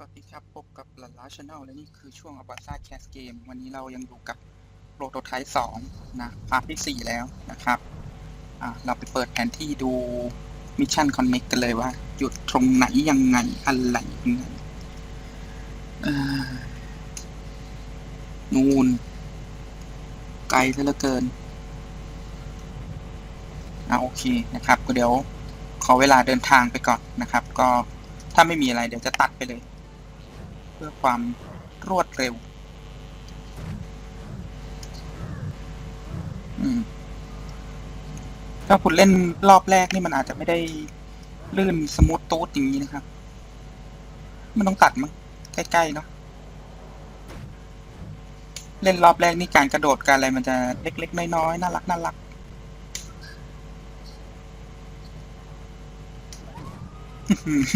สวัสดีครับ พบกับหลันล้าชาแนลและนี่คือช่วงอบาซาแคสเกม วันนี้เรายังอยู่กับโปรโตไทป์2นะพาร์ทที่แล้วนะครับอ่าเราไปเปิดแผนที่ดูมิชชั่นคอนเน็กกันเลยว่า หยุดตรงไหนยังไง อะไรยังไงนูนไกลซะเหลือเกินอ่าโอเคนะครับก็เดี๋ยวขอเวลาเดินทางไปก่อนนะครับ ก็ถ้าไม่มีอะไรเดี๋ยวจะตัดไปเลย พื่อความรวดเร็ว อืม ถ้าคุณเล่นรอบแรกนี่มันอาจจะไม่ได้ลื่นสมูทตูดอย่างนี้นะครับ มันต้องตัดมั้งใกล้ๆเนาะ เล่นรอบแรกนี่การกระโดดการอะไรมันจะเล็กๆน้อยๆน่ารักน่ารัก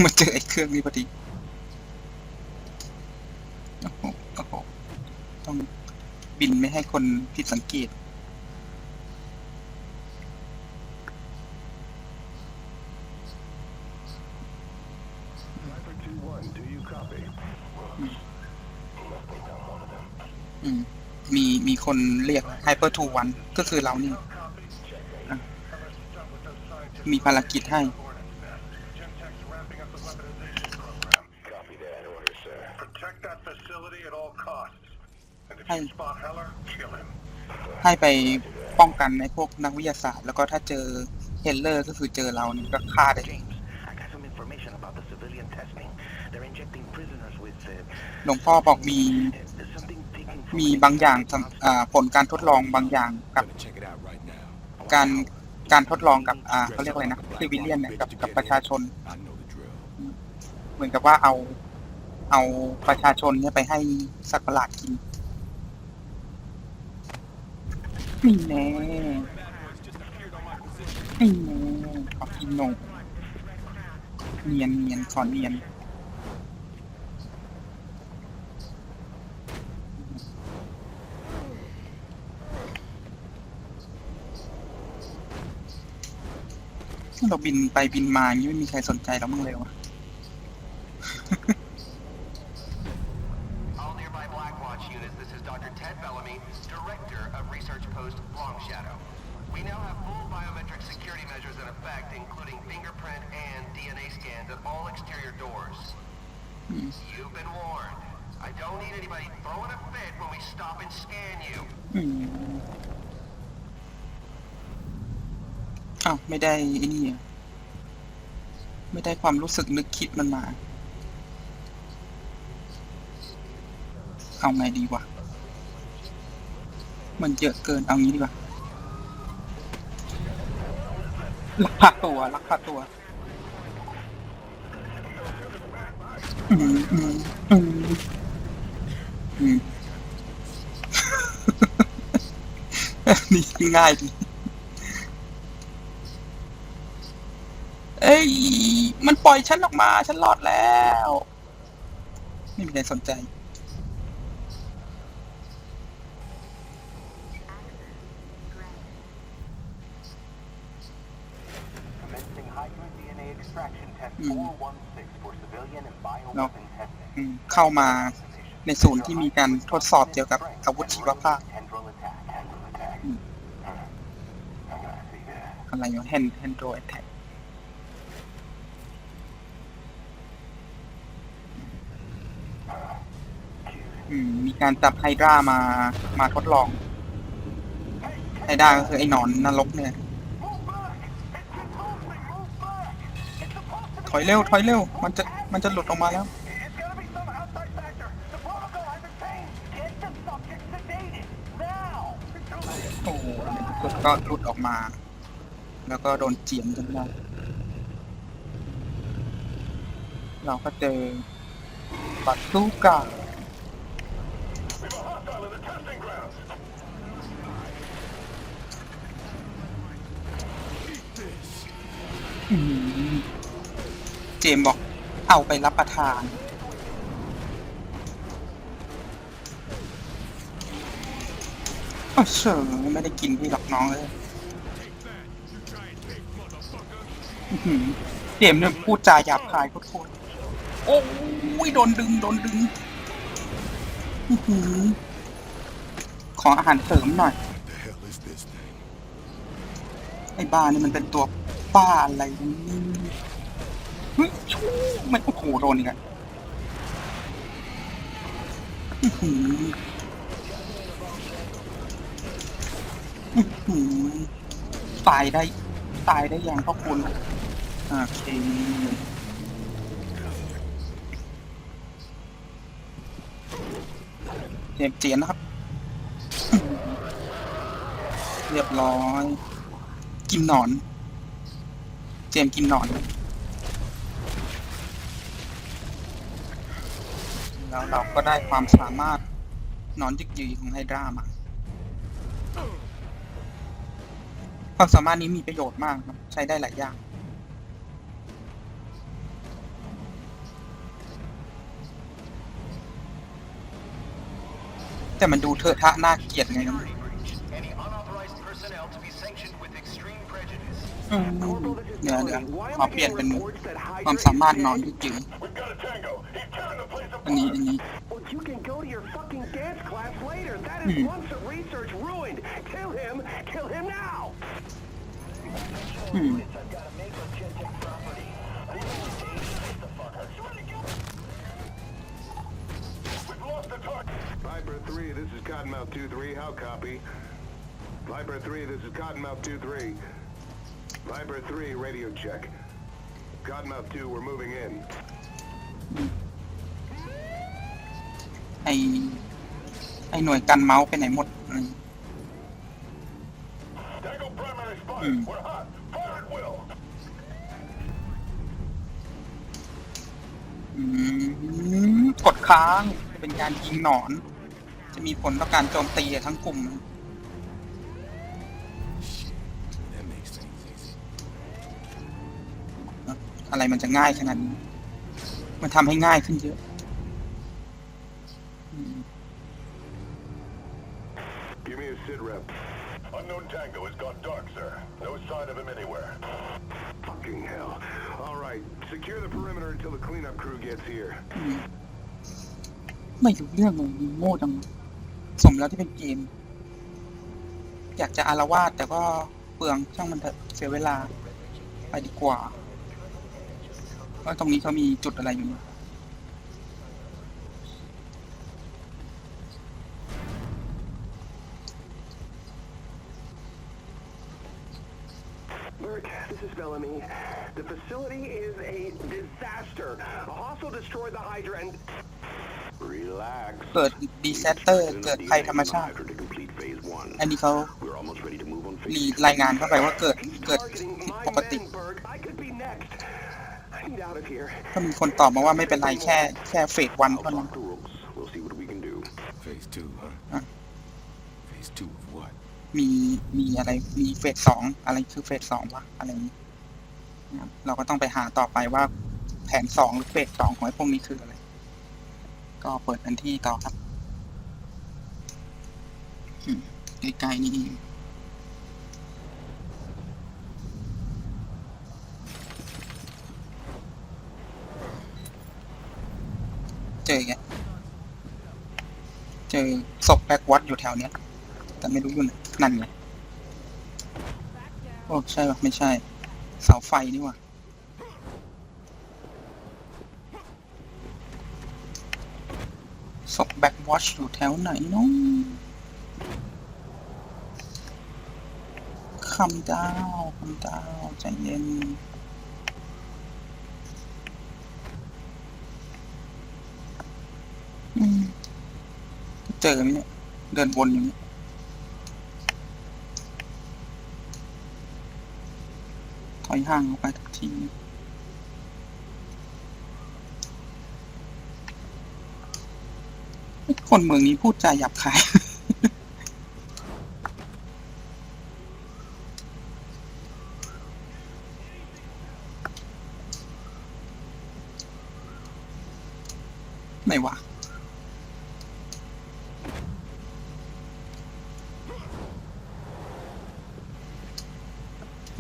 มาเจอไอ้เครื่องนี้พอดี โอ้โหโอ้โหต้อง บินไม่ให้คนผิดสังเกต อืม มีมีคนเรียก Hyper to One ก็คือเรานี่ มีภารกิจให้ Gemtech's ramping up the weaponization program. Copy that order, sir. Protect that facility at all costs. And if Hey. you spot Heller, kill him. ให้ไปป้องกันในพวกนักวิทยาศาสตร์ แล้วก็ถ้าเจอเฮลเลอร์ก็คือเจอเรานี่ก็ฆ่าได้เลย หลวงพ่อบอกมี มีบางอย่างผลการทดลองบางอย่างกับการการทดลองกับอ่าเขาเรียกอะไรนะซิวิเลียนเนี่ยกับกับประชาชน เหมือนกับว่าเอาเอาประชาชนเนี่ยไปให้สัตว์ประหลาดกิน นี่แน่นี่แน่ขอกินนมเนียนเนียนขอเนียนเราบินไปบินมาอย่างนี้ไม่มีใครสนใจเราบ้างเลยวะาวไม่ได้ไอ้นี่อะไม่ได้ความรู้สึกนึกคิดมันมา เอาไงดีวะ มันเยอะเกินเอางี้ดีกว่าลักพาตัวลักพาตัวอืมอืมอืมอืมนี่ง่ายดี เอ้ย มันปล่อยฉันออกมา ฉันรอดแล้ว ไม่มีใครสนใจ Commencing Hydra DNA extraction test Hmm. 416 for civilian and bioweapon testing. อืมเข้ามาในศูนย์ที่มีการทดสอบเกี่ยวกับอาวุธชีวภาพ Tendril attack. Tendril attack. Hmm. I'm gonna see that. อะไรวะแฮนแฮนโดแอทแทก มีการจับไฮดรามามาทดลอง ไฮดราก็คือไอ้หนอนนรกเนี่ย ถอยเร็ว ถอยเร็ว มันจะมันจะหลุดออกมาแล้ว โอ้โหก็หลุดออกมา แล้วก็โดนเจียมจนได้เราก็เจอปัตตูกา Hostile in the testing grounds. อืมเจมส์บอกเอาไปรับประทานอ้าวเฉยไม่ได้กินพี่หรอกน้องเลยอื้อหือเจมส์เนี่ยพูดจาหยาบคายโคตรๆโอ้อุ้ยโดนดึง โดนดึง อื้อหือ ขออาหารเสริมหน่อย ไอ้บ้านี่มันเป็นตัวป้าอะไรนี่เฮ้ยชูมันโอ้โหโดนอีกอะอื้อหืออือหือตายได้ ตายได้อย่างพ่อคุณโอเคเจ็บเจียนนะครับ เรียบร้อย กินหนอน เจมกินหนอน แล้วเราก็ได้ความสามารถหนอนยึกยืของไฮดรามาความสามารถนี้มีประโยชน์มากครับ ใช้ได้หลายอย่างแต่มันดูเถอะทะน่าเกลียดไงครับ เดี๋ยวเดี๋ยว Tony. Why am ขอ I เปลี่ยน getting เป็น reports that Hydra ความ is สามารถนอน dead? ยึกยือ We've got a tango. He's tearing the place อันนี้ apart. อันนี้ Well, you can go to your fucking dance class later. That is Hmm. months of research ruined. Kill him. Kill him now. อืม We've lost the target. Viper 3, this is Cottonmouth 2-3. How copy? Viper 3, this is Cottonmouth 2-3. Viper 3, radio check. Cottonmouth 2, we're moving in. ไอไอหน่วยกันเมาส์ไปไหนหมดอืม Tango primary spotted. Hmm. We're hot. Fire at will. อืมกดค้างเป็นการยิงหนอน จะมีผลต่อการโจมตีทั้งกลุ่ม That อะไรมันจะง่ายขนาดนี้มันทำให้ง่ายขึ้นเยอะอืม Give me a sit rep. Unknown Tango has gone dark, sir. No sign of him anywhere. Fucking hell. All right. Secure the perimeter until the cleanup crew gets here. ไม่รู้เรื่องเลยยิงโง่จังสมแล้วที่เป็นเกม อยากจะอารวาสแต่ก็เปลืองช่างมันเถอะเสียเวลา ไปดีกว่า ว่าตรงนี้เขามีจุดอะไรอยู่ Bert, this is Bellamy. The facility is a disaster. A hostile destroyed the Hydra and... Relax. เกิดดีเซสเตอร์เกิดภัยธรรมชาติ to complete phase one. อันนี้เขา We're almost ready to move on รีรายงานเข้าไปว่าเกิด He's เกิด targeting ผิด my ปกติ ก็มีคนตอบมาว่าไม่เป็นไรแค่แค่เฟสวันเท่านั้น the ropes. We'll see what we can do. Phase two, huh? Huh? Phase two of what? มีมีอะไรมีเฟสสองอะไรคือเฟสสองวะอะไรอย่างนี้นะครับเราก็ต้องไปหาต่อไปว่าแผนสองหรือเฟสสองของไอ้พวกนี้คืออะไร ก็เปิดแผนที่ต่อครับอืมไกลๆนี่เอง เจออีกแล้วเจอศพแบ็กวัดอยู่แถวเนี้ย แต่ไม่รู้อยู่ไหนนั่นไงโอ้ใช่ปะไม่ใช่ เสาไฟนี่หว่าศพแบ็กวอชอยู่แถวไหนน้องคำดาวคำดาวใจเย็น เจอไหมเนี่ย เดินวนอยู่เนี่ยถอยห่างออกไปทุกทีคนเมืองนี้พูดจาหยาบคาย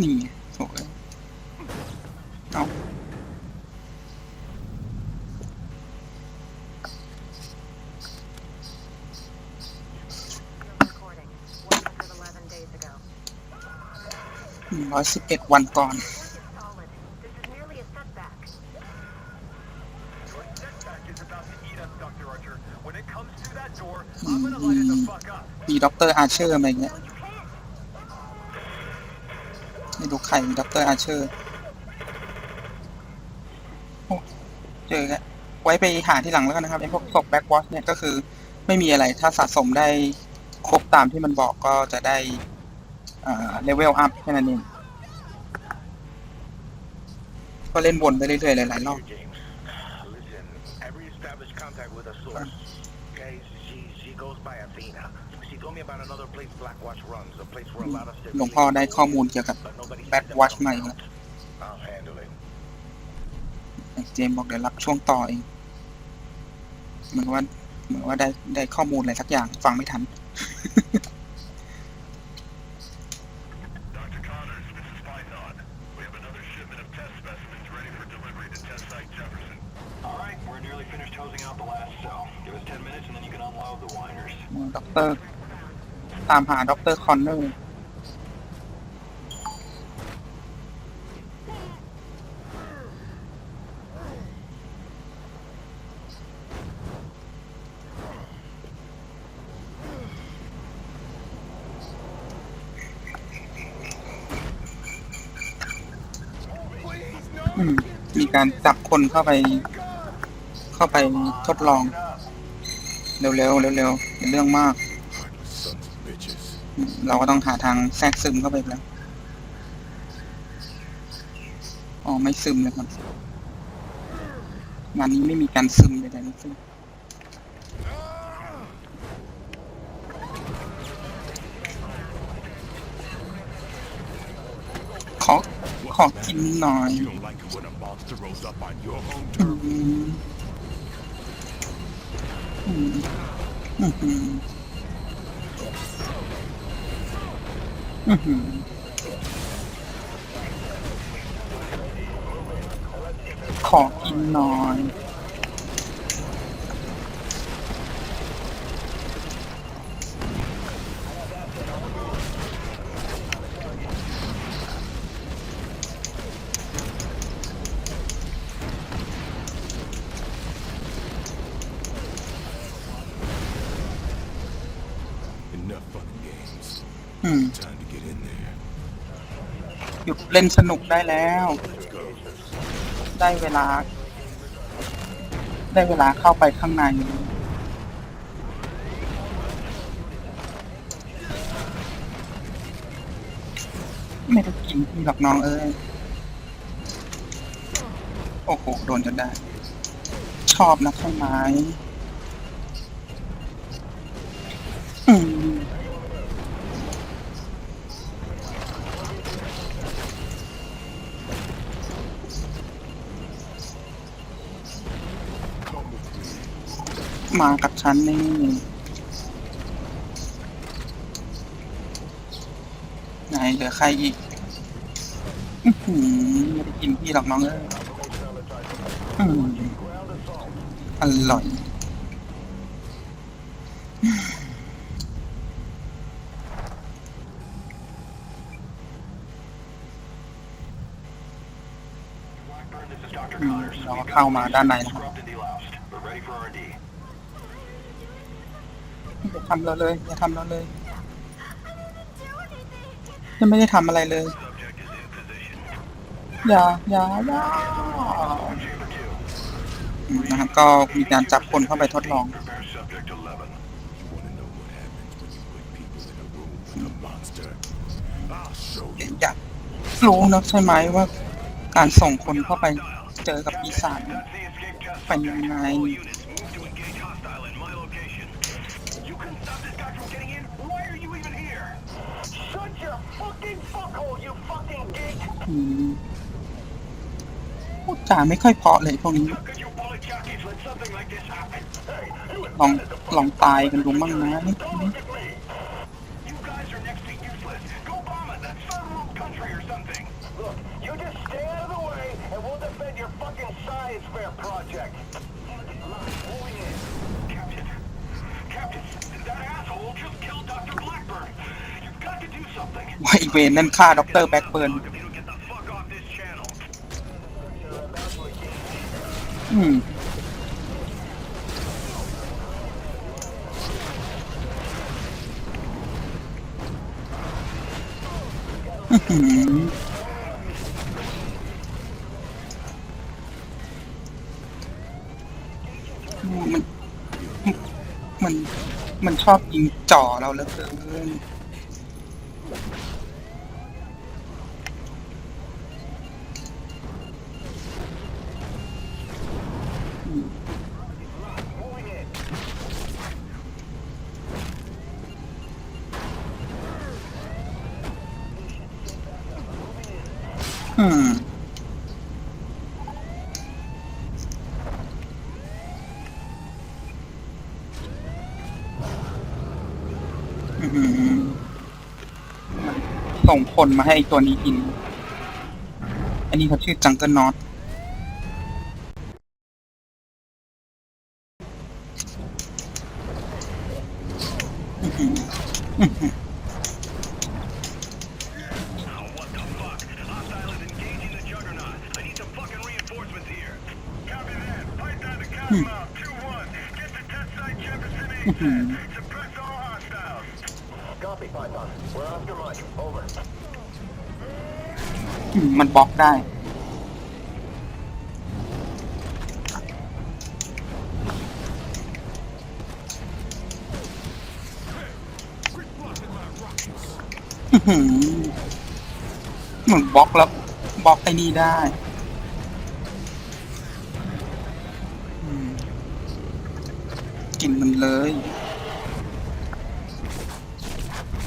นี่โยเอาร้อยสิบเอ็ดวันก่อนมีด็อกเตอร์อาเชอร์อะไรเงี้ย ไม่รู้ใครด็อกเตอร์อาร์เชอร์โอ้เจอแล้วไว้ไปหาที่หลังแล้วกันนะครับไอ้พวกศพแบ็กวอชเนี่ยก็คือไม่มีอะไรถ้าสะสมได้ครบตามที่มันบอกก็จะได้เลเวลอัพแค่นั้นเองก็เล่นวนไปเรื่อยๆหลายๆรอบ James. Listen, every established contact with a source. Okay, she she goes by Athena. She told me about another place Blackwatch runs, a place where a lot of หลวงพ่อได้ข้อมูลเกี่ยวกับ but nobody แบ็ก says วอช about ใหม่ them. แล้ว I'll handle it. เจมส์บอกเดี๋ยวรับช่วงต่อเองเหมือนว่าเหมือนว่าได้ได้ข้อมูลอะไรสักอย่างฟังไม่ทัน Dr. Connors, this is Python. We have another shipment of test specimens ready for delivery to test site Jefferson. All right, we're nearly finished hosing out the last cell. Give us 10 minutes and then you can unload the whiners. ด็อกเตอร์ ตามหาด็อกเตอร์คอนเนอร์มมีการจับคนเข้าไป เข้าไปทดลอง เร็วๆเร็วๆเป็นเรื่องมาก Heartless sons of bitches. อืม เราก็ต้องหาทางแทรกซึมเข้าไปแล้วอ๋อไม่ซึมเลยครับงานนี้ไม่มีการซึมใดๆทั้งสิ้นขอขอกินหน่อยอืมอืมอืม อืมอืมอืมขอกินหน่อย Enough fun and games. อืม Time to get in there. หยุดเล่นสนุกได้แล้ว ได้เวลา ได้เวลาเข้าไปข้างใน ไม่ได้กินพี่หรอกน้องเอ้ย โอ้โห โดนจนได้ ชอบนะใช่ไหมอืม มากับฉันนี่ไหนเหลือใครอีกอื้อหือไม่ได้กินพี่หรอกน้องเอ้ยอืมอร่อยเราเข้ามาด้านในนะครับ Scrubbed and deloused. We're ready for R&D. อย่า ทำเราเลยอย่าทำเราเลยยังไม่ได้ทำอะไรเลย อย่าอย่าอย่านะครับก็มีการจับคนเข้าไปทดลองอยากรู้นะใช่ไหมว่าการส่งคนเข้าไปเจอกับปีศาจเป็นยังไง พูดจาไม่ค่อยเพาะเลยพวกนี้ ลอง ลองตายกันดูบ้างนะนี่ look at me! You guys are next to useless. Go bomb it. That's third world country or something. Look, you just stay out of the way and we'll defend your fucking science fair project. Moving in. Captain. Captain, that asshole just killed Dr. Blackburn. You've got to do something. ไอเวนนั่นฆ่าด็อกเตอร์แบ็กเบิร์นอืมอื้อหือมัน มัน มันชอบยิงจ่อเราเหลือเกิน อืม อื้อหือมัน ส่งคนมาให้ตัวนี้กิน อันนี้เขาชื่อจังเกิลนอตอื้อหืออื้อหือ Oh, what the fuck? Hostile is engaging the juggernaut. I need some fucking reinforcements here. Copy that. Python to Cottonmouth 2-1. Get to test site Jefferson A. Suppress all hostiles. Copy, Python. We're after Mike. Over. อืมมันบล็อก ได้ เหมือนบล็อกแล้วบล็อกไอ้นี่ได้กินมันเลย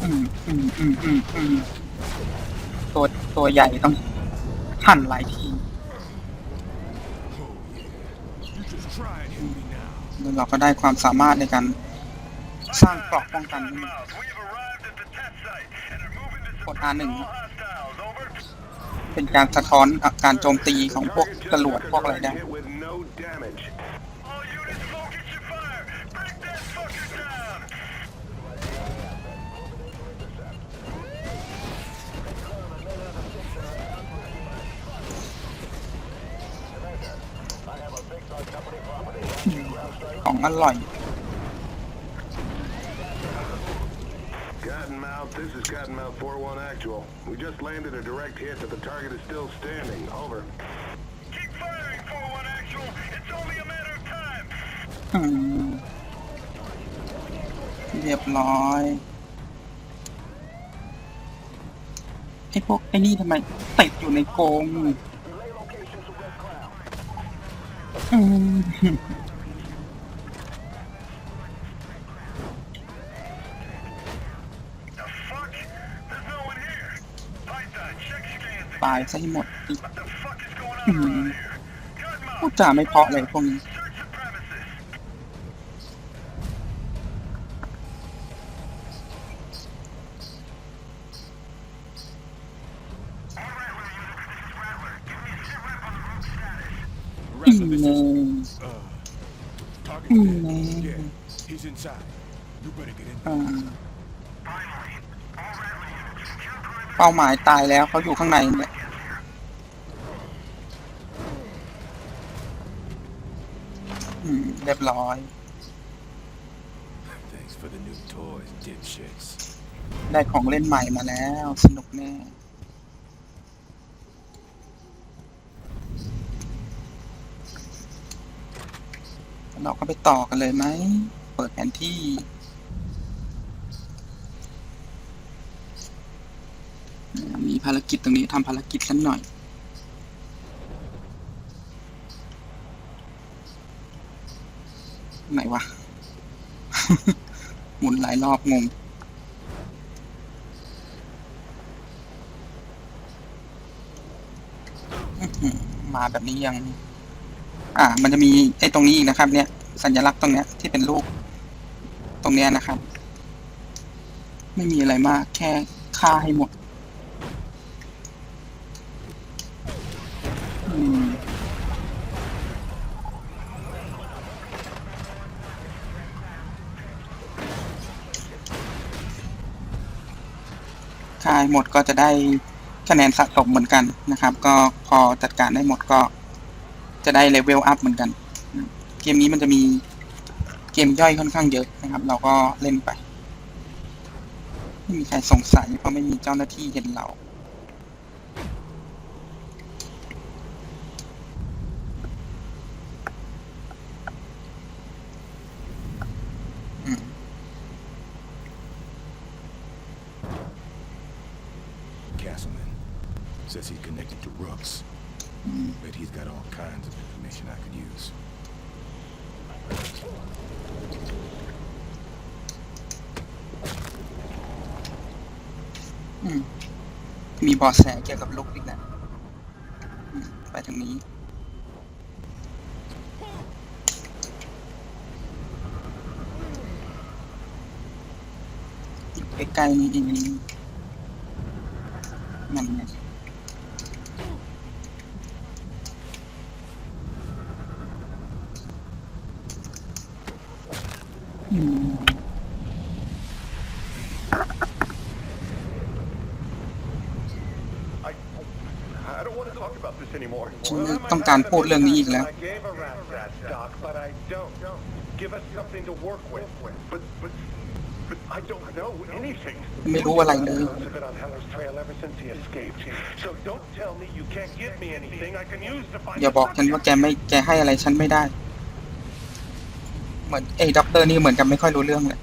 อืมอืมอืมอืมอืมตัวตัวใหญ่ต้อง ท่านหลายทีแล้วเราก็ได้ความสามารถในการสร้างเกราะป้องกันกด R1 เป็นการสะท้อนการโจมตีของพวกตำรวจพวกอะไรได้ hit with no damage. All units, focus your fire. Break that fucker down. ของอร่อย Cottonmouth, this is Cottonmouth 4-1 actual. We just landed a direct hit, but the target is still standing. Over. Keep firing, 4-1 actual. It's only a matter of time. อืมเรียบร้อยไอ้พวกไอ้นี่ทำไมติดอยู่ในกรงอืม The fuck? There's no one here. Python, check scans. ตายซะให้หมด What the fuck is going on Hmm. around here? พูด Cottonmouth, จาไม่เพราะเลยพวกนี้ search the premises. Rattler, this อื is ม uh, target. Mm, dead. man. Yeah, he's inside. You better get in อ่า there. Finally, all Rattler units, secure perimeter. เป้าหมายตายแล้วเขาอยู่ข้างในเนี่ยอืม เรียบร้อย Thanks for the new toys, dipshits. ได้ของเล่นใหม่มาแล้ว สนุกแน่ เราก็ไปต่อกันเลยไหม เปิดแผนที่ มีภารกิจตรงนี้ทำภารกิจสักหน่อย ไหนวะ หมุนหลายรอบงงมาแบบนี้ยัง อ่า มันจะมีไอ้ตรงนี้อีกนะครับ เนี่ย สัญลักษณ์ตรงเนี้ยที่เป็นรูปตรงเนี้ยนะครับ ไม่มีอะไรมาก แค่ฆ่าให้หมด หมดก็จะได้คะแนนสะสมเหมือนกันนะครับ ก็พอจัดการได้หมดก็จะได้เลเวลอัพเหมือนกัน เกมนี้มันจะมีเกมย่อยค่อนข้างเยอะนะครับ เราก็เล่นไป ไม่มีใครสงสัยเพราะไม่มีเจ้าหน้าที่เห็นเรา อืม Castleman says he's connected to Rooks. Bet he's got all kinds of information I could use. อืมมีเบอแสเกี่ยวกับลูกอีกแล้วอืมไปทางนี้ ใกล้ๆนี่เองนั่นไงอืม I, I don't want to talk about this anymore. ฉันต้องการพูดเรื่องนี้อีกแล้ว I gave a rat's ass, Doc, but I don't. Give us something to work with. But, but, but I don't know anything. ไม่รู้อะไรเลย I've been on Heller's trail ever since he escaped. So don't tell me you can't give me anything I can use to find อย่าบอกฉันว่าแกไม่แกให้อะไรฉันไม่ได้เห มือนไอ้ด็อกเตอร์นี่เหมือนกันไม่ค่อยรู้เรื่องเลย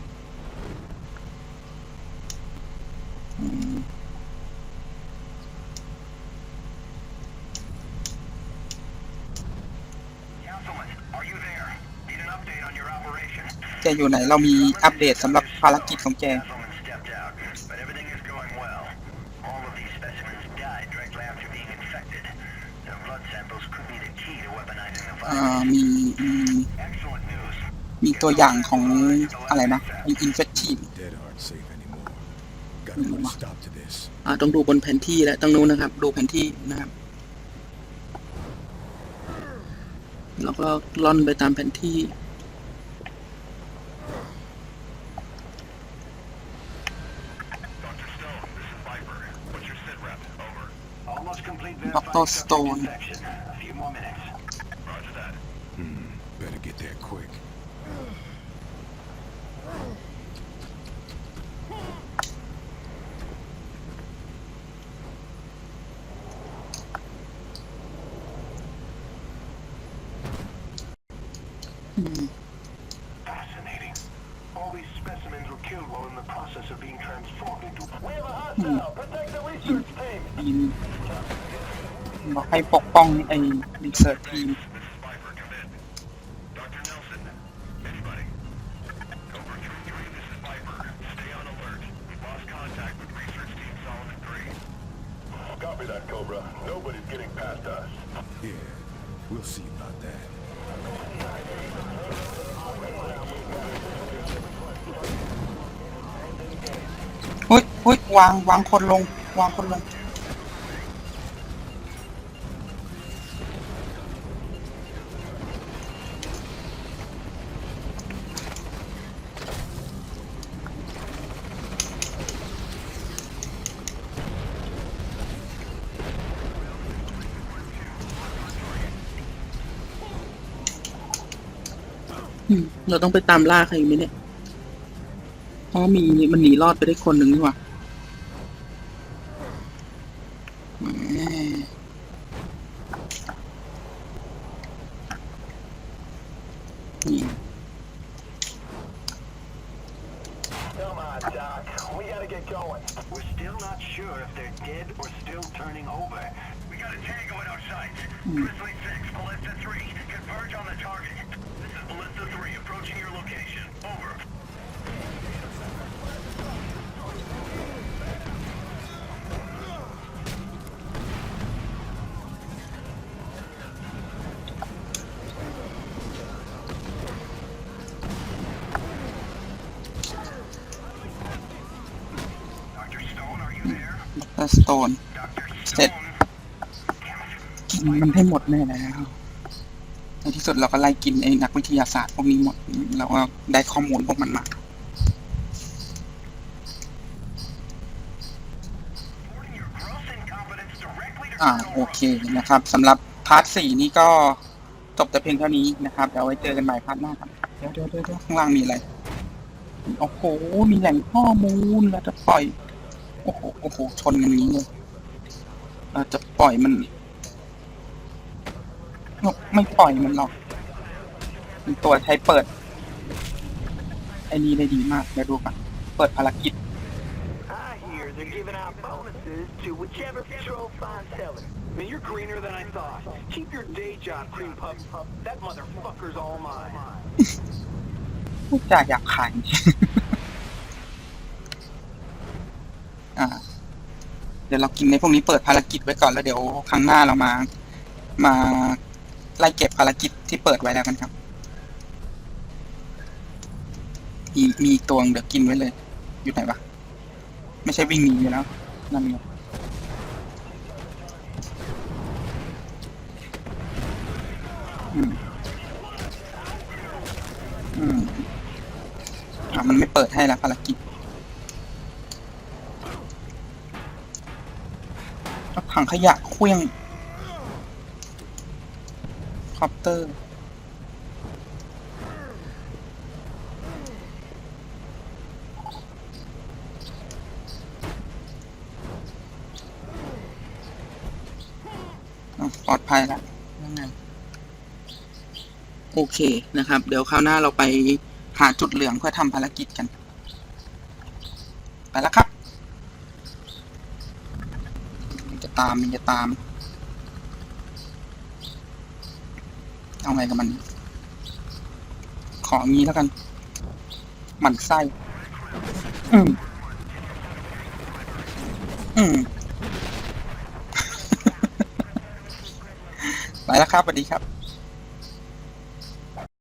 แกอยู่ไหน เรามีอัปเดตสำหรับภารกิจของแกมีมี มีตัวอย่างของอะไรนะ มีอินเฟคทีฟ Dead aren't safe anymore. Gotta put a stop to this. อ่าต้องดูบนแผนที่แล้วต้องนู้นนะครับ ดูแผนที่นะครับ แล้วก็ล่อนไปตามแผนที่ Dr. Stone, อืม Fascinating. All these specimens were killed while in the process of being transformed into... We have a hostile. Protect the research team. ทีมบอกให้ปกป้องไอ้รีเสิร์ชทีม วางวางคนลง วางคนลง อืมเราต้องไปตามล่าใครอีกไหมเนี่ย เพราะมีมันหนีรอดไปได้คนหนึ่งนี่หว่า ดรสโตนเสร็จกินมันให้หมดแน่แล้วในที่สุดเราก็ไล่กินไอ้นักวิทยาศาสตร์พวกนี้หมดเราก็ได้ข้อมูลพวกมันมาอ่าโอเคนะครับสำหรับพาร์ทสี่นี้ก็จบแต่เพียงเท่านี้นะครับเดี๋ยวไว้เจอกันใหม่พาร์ทหน้าครับเดี๋ยวเดี๋ยวเดี๋ยวเดี๋ยวข้างล่างมีอะไรโอ้โหมีแหล่งข้อมูลเราจะปล่อย โอ้โหโอ้โหชนกันนี้เลยเราจะปล่อยมันไม่ปล่อยมันหรอกมันตัวใช้เปิด ไอ้นี่ได้ดีมากเดี๋ยวดูก่อนเปิดภารกิจ I hear they're giving out bonuses to whichever patrol finds Heller. Man, you're greener than I thought. Keep your day job, cream puff. That motherfucker's all mine. พูดจาอยากขาย อ่า เดี๋ยวเรากินในพวกนี้เปิดภารกิจไว้ก่อนแล้วเดี๋ยวครั้งหน้าเรามา มาไล่เก็บภารกิจที่เปิดไว้แล้วกันครับ มีมีตัวงเดี๋ยวกินไว้เลย อยู่ไหนวะไม่ใช่วิ่งหนีอยู่แล้วนั่นไงอืมอืมอะมันไม่เปิดให้แล้วภารกิจเอา ถังขยะเคลี้ยงคอปเตอร์อะปลอดภัยแล้วยังไงโอเคนะครับ เดี๋ยวคราวหน้าเราไปหาจุดเหลืองเพื่อทำภารกิจกัน ไปแล้วครับ มันจะ ตามมันจะตาม เอาไงกับมัน ของี้แล้วกัน หมันไส้ อืม อืม ไปแล้วครับสวัสดีครับ